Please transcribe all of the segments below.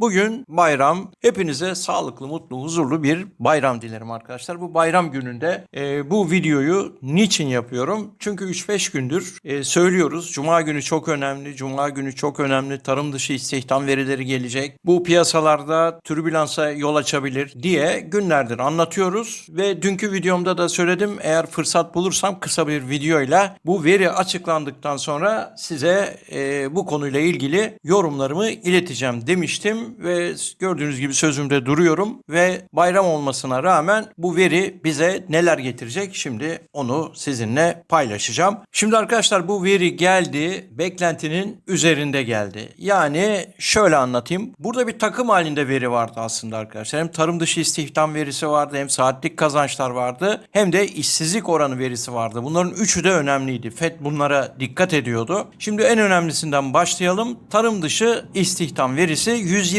Bugün bayram. Hepinize sağlıklı, mutlu, huzurlu bir bayram dilerim arkadaşlar. Bu bayram gününde e, bu videoyu niçin yapıyorum? Çünkü 3-5 gündür e, söylüyoruz. Cuma günü çok önemli. Cuma günü çok önemli. Tarım dışı istihdam verileri gelecek. Bu piyasalarda türbülansa yol açabilir diye günlerdir anlatıyoruz. Ve dünkü videomda da söyledim. Eğer fırsat bulursam kısa bir videoyla bu veri açıklandıktan sonra size e, bu konuyla ilgili yorumlarımı ileteceğim demiştim ve gördüğünüz gibi sözümde duruyorum ve bayram olmasına rağmen bu veri bize neler getirecek şimdi onu sizinle paylaşacağım. Şimdi arkadaşlar bu veri geldi beklentinin üzerinde geldi. Yani şöyle anlatayım. Burada bir takım halinde veri vardı aslında arkadaşlar. Hem tarım dışı istihdam verisi vardı hem saatlik kazançlar vardı hem de işsizlik oranı verisi vardı. Bunların üçü de önemliydi. FED bunlara dikkat ediyordu. Şimdi en önemlisinden başlayalım. Tarım dışı istihdam verisi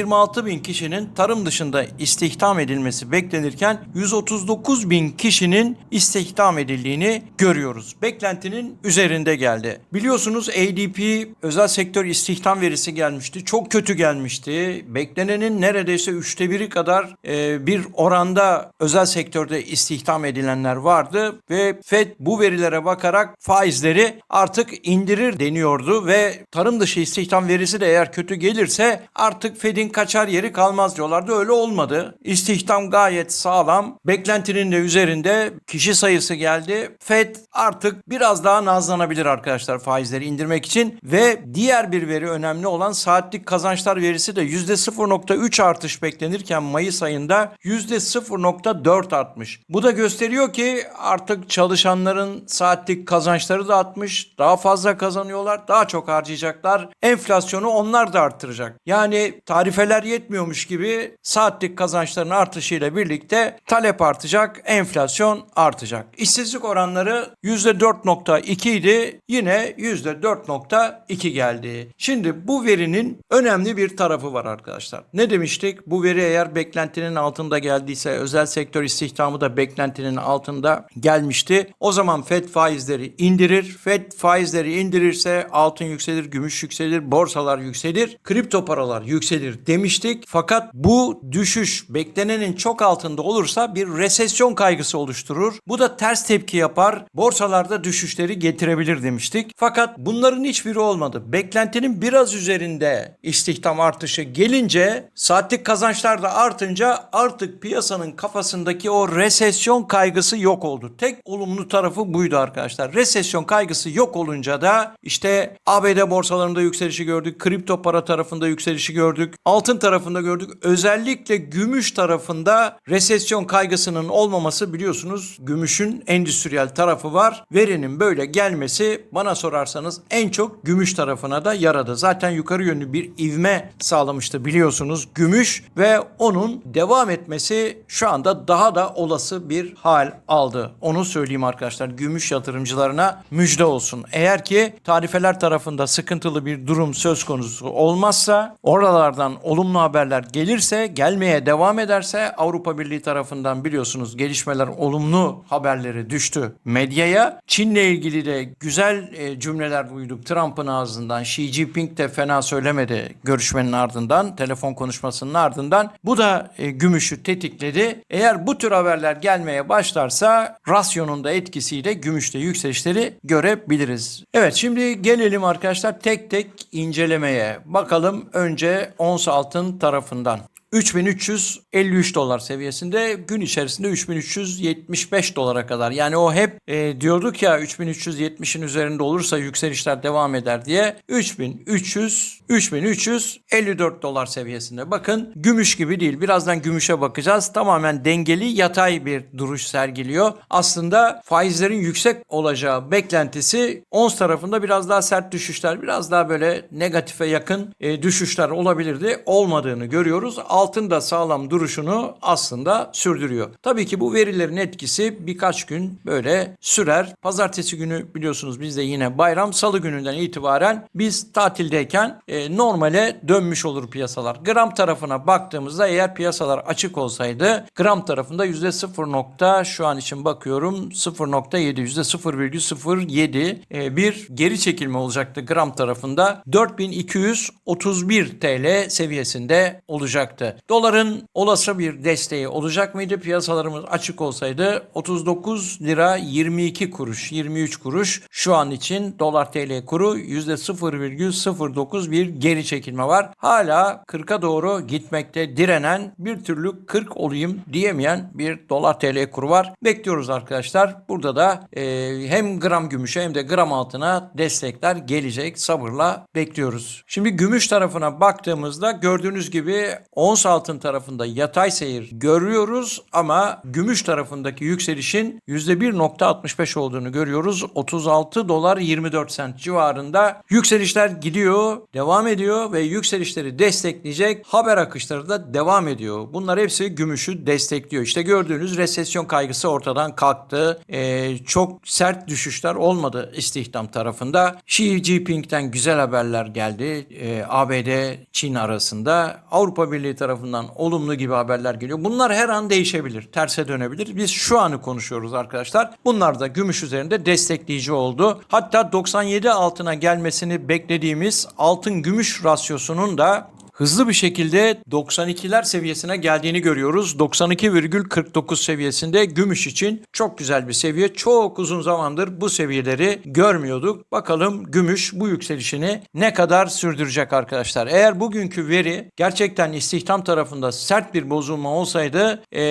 126 bin kişinin tarım dışında istihdam edilmesi beklenirken 139 bin kişinin istihdam edildiğini görüyoruz. Beklentinin üzerinde geldi. Biliyorsunuz ADP özel sektör istihdam verisi gelmişti. Çok kötü gelmişti. Beklenenin neredeyse üçte biri kadar e, bir oranda özel sektörde istihdam edilenler vardı ve FED bu verilere bakarak faizleri artık indirir deniyordu ve tarım dışı istihdam verisi de eğer kötü gelirse artık Fed'in kaçar yeri kalmaz diyorlardı. Öyle olmadı. İstihdam gayet sağlam. Beklentinin de üzerinde kişi sayısı geldi. Fed artık biraz daha nazlanabilir arkadaşlar faizleri indirmek için ve diğer bir veri önemli olan saatlik kazançlar verisi de %0.3 artış beklenirken Mayıs ayında %0.4 artmış. Bu da gösteriyor ki artık çalışanların saatlik kazançları da artmış. Daha fazla kazanıyorlar, daha çok harcayacaklar. Enflasyonu onlar da arttıracak. Yani tarifeler yetmiyormuş gibi saatlik kazançların artışıyla birlikte talep artacak, enflasyon artacak. İşsizlik oranları %4.2 idi. Yine %4.2 geldi. Şimdi bu verinin önemli bir tarafı var arkadaşlar. Ne demiştik? Bu veri eğer beklentinin altında geldiyse özel sektör istihdamı da beklentinin altında gelmişti. O zaman FED faizleri indirir. FED faizleri indirirse altın yükselir, gümüş yükselir, borsalar yükselir, kripto paralar yükselir demiştik. Fakat bu düşüş beklenenin çok altında olursa bir resesyon kaygısı oluşturur. Bu da ters tepki yapar. Borsalarda düşüşleri getirebilir demiştik. Fakat bunların hiçbiri olmadı. Beklentinin biraz üzerinde istihdam artışı gelince saatlik kazançlar da artınca artık piyasanın kafasındaki o resesyon kaygısı yok oldu. Tek olumlu tarafı buydu arkadaşlar. Resesyon kaygısı yok olunca da işte ABD borsalarında yükselişi gördük. Kripto para tarafında yükselişi gördük. Altın tarafında gördük. Özellikle gümüş tarafında resesyon kaygısının olmaması biliyorsunuz gümüşün endüstriyel tarafı var. Verinin böyle gelmesi bana sorarsanız en çok gümüş tarafına da yaradı. Zaten yukarı yönlü bir ivme sağlamıştı biliyorsunuz gümüş ve onun devam etmesi şu anda daha da olası bir hal aldı. Onu söyleyeyim arkadaşlar. Gümüş yatırımcılarına müjde olsun. Eğer ki tarifeler tarafında sıkıntılı bir durum söz konusu olmazsa, oralardan olumlu haberler gelirse, gelmeye devam ederse Avrupa Birliği tarafından biliyorsunuz gelişmeler olumlu haberleri düştü medyaya. Çin'le ilgili de güzel e, cümleler duyduk Trump'ın ağzından. Xi Jinping de fena söylemedi görüşmenin ardından, telefon konuşmasının ardından. Bu da e, gümüşü tetikledi. Eğer bu tür haberler gelmeye başlarsa rasyonun da etkisiyle gümüşte yükselişleri görebiliriz. Evet şimdi gelelim arkadaşlar tek tek incelemeye. Bakalım önce ons altın tarafından. 3353 dolar seviyesinde gün içerisinde 3375 dolara kadar. Yani o hep e, diyorduk ya 3370'in üzerinde olursa yükselişler devam eder diye 3300 3354 dolar seviyesinde. Bakın gümüş gibi değil. Birazdan gümüşe bakacağız. Tamamen dengeli yatay bir duruş sergiliyor. Aslında faizlerin yüksek olacağı beklentisi ons tarafında biraz daha sert düşüşler, biraz daha böyle negatife yakın e, düşüşler olabilirdi. Olmadığını görüyoruz. Altın da sağlam duruşunu aslında sürdürüyor. Tabii ki bu verilerin etkisi birkaç gün böyle sürer. Pazartesi günü biliyorsunuz bizde yine bayram. Salı gününden itibaren biz tatildeyken e, normale dönmüş olur piyasalar. Gram tarafına baktığımızda eğer piyasalar açık olsaydı gram tarafında %0 nokta şu an için bakıyorum 0.7 %0,07 e, bir geri çekilme olacaktı gram tarafında. 4231 TL seviyesinde olacaktı. Doların olası bir desteği olacak mıydı? Piyasalarımız açık olsaydı 39 lira 22 kuruş, 23 kuruş. Şu an için dolar TL kuru %0,09 bir geri çekilme var. Hala 40'a doğru gitmekte direnen bir türlü 40 olayım diyemeyen bir dolar TL kuru var. Bekliyoruz arkadaşlar. Burada da e, hem gram gümüşe hem de gram altına destekler gelecek. Sabırla bekliyoruz. Şimdi gümüş tarafına baktığımızda gördüğünüz gibi ons altın tarafında yatay seyir görüyoruz ama gümüş tarafındaki yükselişin %1.65 olduğunu görüyoruz. 36 dolar 24 sent civarında yükselişler gidiyor, devam ediyor ve yükselişleri destekleyecek haber akışları da devam ediyor. Bunlar hepsi gümüşü destekliyor. İşte gördüğünüz resesyon kaygısı ortadan kalktı. Ee, çok sert düşüşler olmadı istihdam tarafında. Xi Jinping'den güzel haberler geldi. Ee, ABD, Çin arasında. Avrupa Birliği tarafından olumlu gibi haberler geliyor. Bunlar her an değişebilir, terse dönebilir. Biz şu anı konuşuyoruz arkadaşlar. Bunlar da gümüş üzerinde destekleyici oldu. Hatta 97 altına gelmesini beklediğimiz altın gümüş rasyosunun da hızlı bir şekilde 92'ler seviyesine geldiğini görüyoruz. 92,49 seviyesinde gümüş için çok güzel bir seviye. Çok uzun zamandır bu seviyeleri görmüyorduk. Bakalım gümüş bu yükselişini ne kadar sürdürecek arkadaşlar. Eğer bugünkü veri gerçekten istihdam tarafında sert bir bozulma olsaydı e,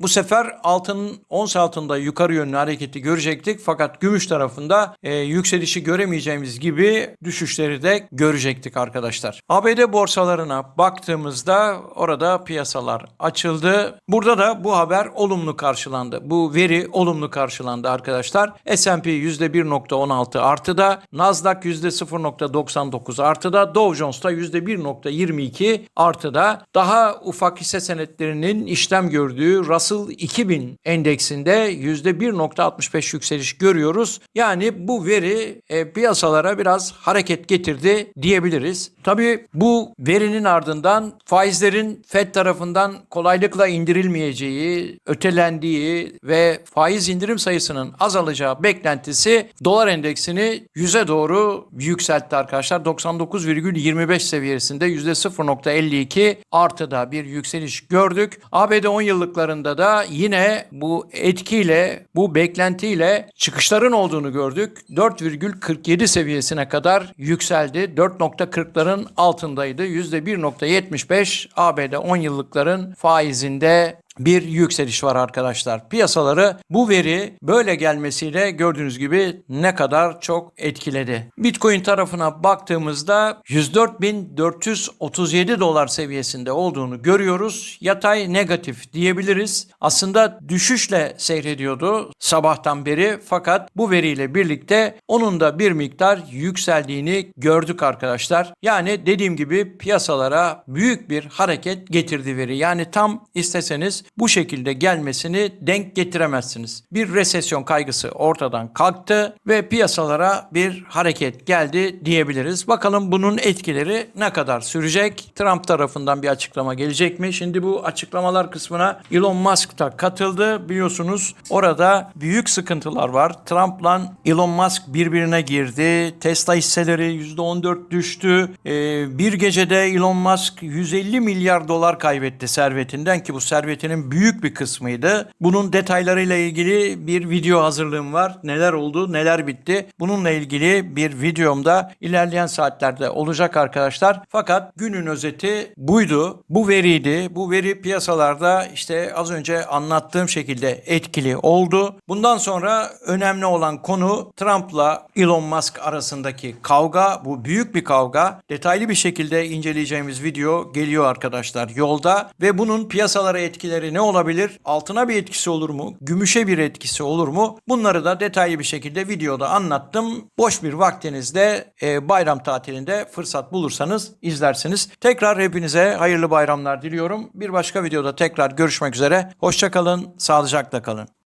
bu sefer altının ons altında yukarı yönlü hareketi görecektik. Fakat gümüş tarafında e, yükselişi göremeyeceğimiz gibi düşüşleri de görecektik arkadaşlar. ABD borsalarına baktığımızda orada piyasalar açıldı. Burada da bu haber olumlu karşılandı. Bu veri olumlu karşılandı arkadaşlar. S&P %1.16 artıda, Nasdaq %0.99 artıda, Dow Jones da %1.22 artıda. Daha ufak hisse senetlerinin işlem gördüğü Russell 2000 endeksinde %1.65 yükseliş görüyoruz. Yani bu veri e, piyasalara biraz hareket getirdi diyebiliriz. Tabii bu verinin ardından faizlerin Fed tarafından kolaylıkla indirilmeyeceği, ötelendiği ve faiz indirim sayısının azalacağı beklentisi dolar endeksini 100'e doğru yükseltti arkadaşlar. 99,25 seviyesinde %0.52 artıda bir yükseliş gördük. ABD 10 yıllıklarında da yine bu etkiyle, bu beklentiyle çıkışların olduğunu gördük. 4,47 seviyesine kadar yükseldi. 4.40'ların altındaydı. %1.75 ABD 10 yıllıkların faizinde bir yükseliş var arkadaşlar. Piyasaları bu veri böyle gelmesiyle gördüğünüz gibi ne kadar çok etkiledi. Bitcoin tarafına baktığımızda 104.437 dolar seviyesinde olduğunu görüyoruz. Yatay negatif diyebiliriz. Aslında düşüşle seyrediyordu sabahtan beri fakat bu veriyle birlikte onun da bir miktar yükseldiğini gördük arkadaşlar. Yani dediğim gibi piyasalara büyük bir hareket getirdi veri. Yani tam isteseniz bu şekilde gelmesini denk getiremezsiniz. Bir resesyon kaygısı ortadan kalktı ve piyasalara bir hareket geldi diyebiliriz. Bakalım bunun etkileri ne kadar sürecek? Trump tarafından bir açıklama gelecek mi? Şimdi bu açıklamalar kısmına Elon Musk da katıldı. Biliyorsunuz orada büyük sıkıntılar var. Trump'la Elon Musk birbirine girdi. Tesla hisseleri %14 düştü. Ee, bir gecede Elon Musk 150 milyar dolar kaybetti servetinden ki bu servetinin büyük bir kısmıydı. Bunun detaylarıyla ilgili bir video hazırlığım var. Neler oldu, neler bitti. Bununla ilgili bir videomda ilerleyen saatlerde olacak arkadaşlar. Fakat günün özeti buydu. Bu veriydi. Bu veri piyasalarda işte az önce anlattığım şekilde etkili oldu. Bundan sonra önemli olan konu Trump'la Elon Musk arasındaki kavga. Bu büyük bir kavga. Detaylı bir şekilde inceleyeceğimiz video geliyor arkadaşlar yolda ve bunun piyasalara etkileri değeri ne olabilir? Altına bir etkisi olur mu? Gümüşe bir etkisi olur mu? Bunları da detaylı bir şekilde videoda anlattım. Boş bir vaktinizde e, bayram tatilinde fırsat bulursanız izlersiniz. Tekrar hepinize hayırlı bayramlar diliyorum. Bir başka videoda tekrar görüşmek üzere. Hoşçakalın, sağlıcakla kalın.